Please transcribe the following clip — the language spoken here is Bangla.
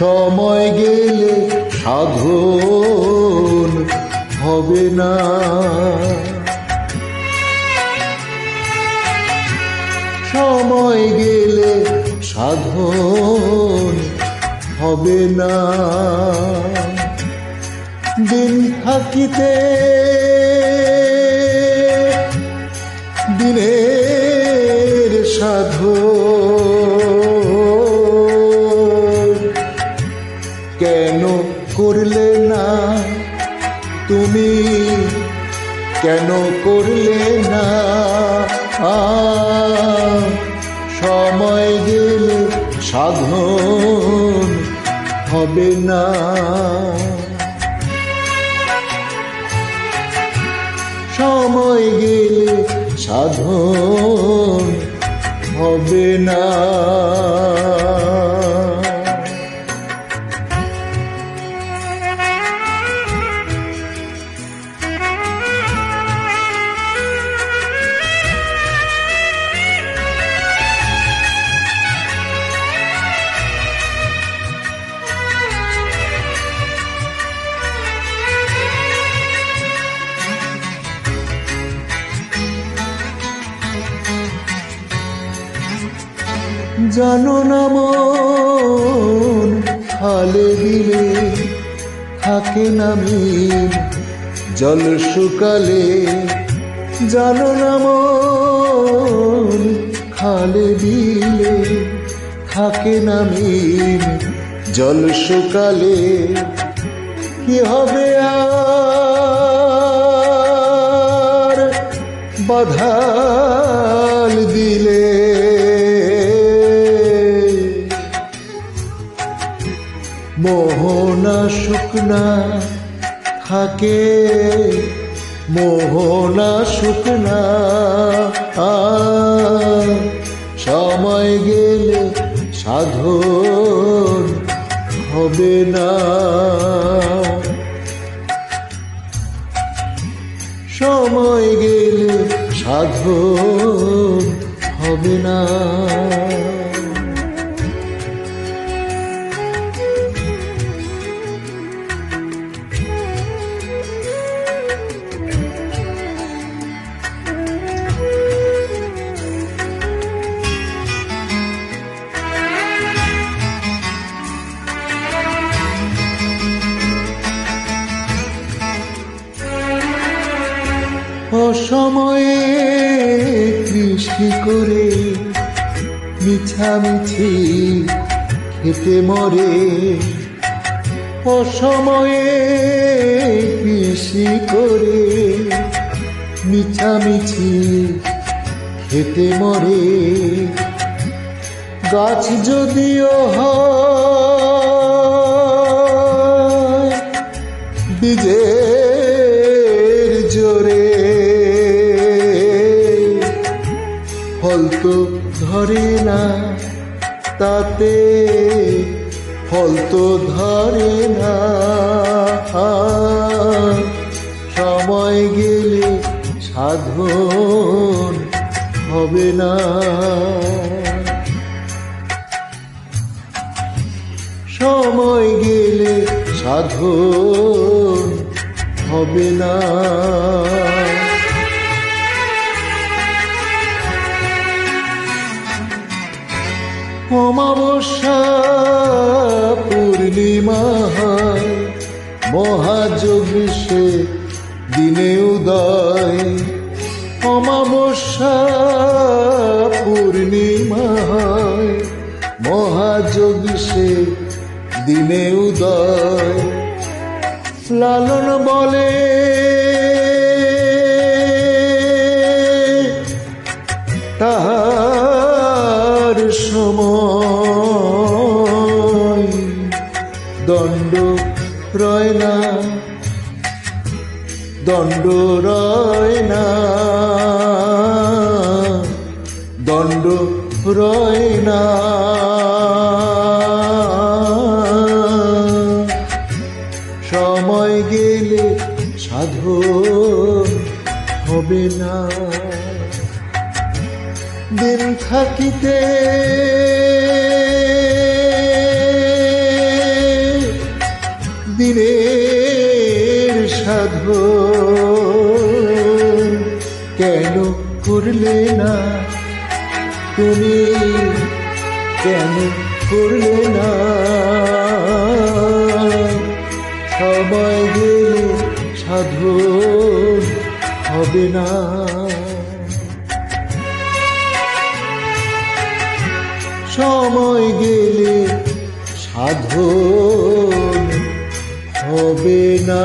সময় গেলে সাধন হবে না। সময় গেলে সাধন হবে না। দিন থাকিতে দিনের সাধন তুমি কেন করলে না? সময় গেলে সাধন হবে না। সময় গেলে সাধন হবে না। জানো না মন, খালে দিলে থাকে না মিল, জল শুকালে জানো না মন, খালে দিলে থাকে না মিল, জল শুকালে কি হবে আর বাধাল শুকনা থাকে মোহনা শুকনা। সময় গেলে সাধন হবে না। সময় গেলে সাধন অসময়ে কৃষি করে মিছামিছি খেতে মরে। অসময়ে কৃষি করে মিছামিছি খেতে মরে। গাছ যদিও হয় তো ধরে না, তাতে ফল তো ধরে না। সময় গেলে সাধন হবে না। সময় গেলে সাধন হবে না। অমাবস্যা পূর্ণিমা হয়। মহাযোগ সে দিনে উদয়। অমাবস্যা পূর্ণিমা হয়। মহাযোগ সে দিনে উদয়। লালন বলে দণ্ড রয় না দণ্ড রয় না দণ্ড রয় না সময় গেলে সাধু হবে না। দিন থাকিতে কেন করলে না? তুমি কেন করলে না? সবাই গেলে সাধু হবে না। সময় গেলে সাধু হবে না।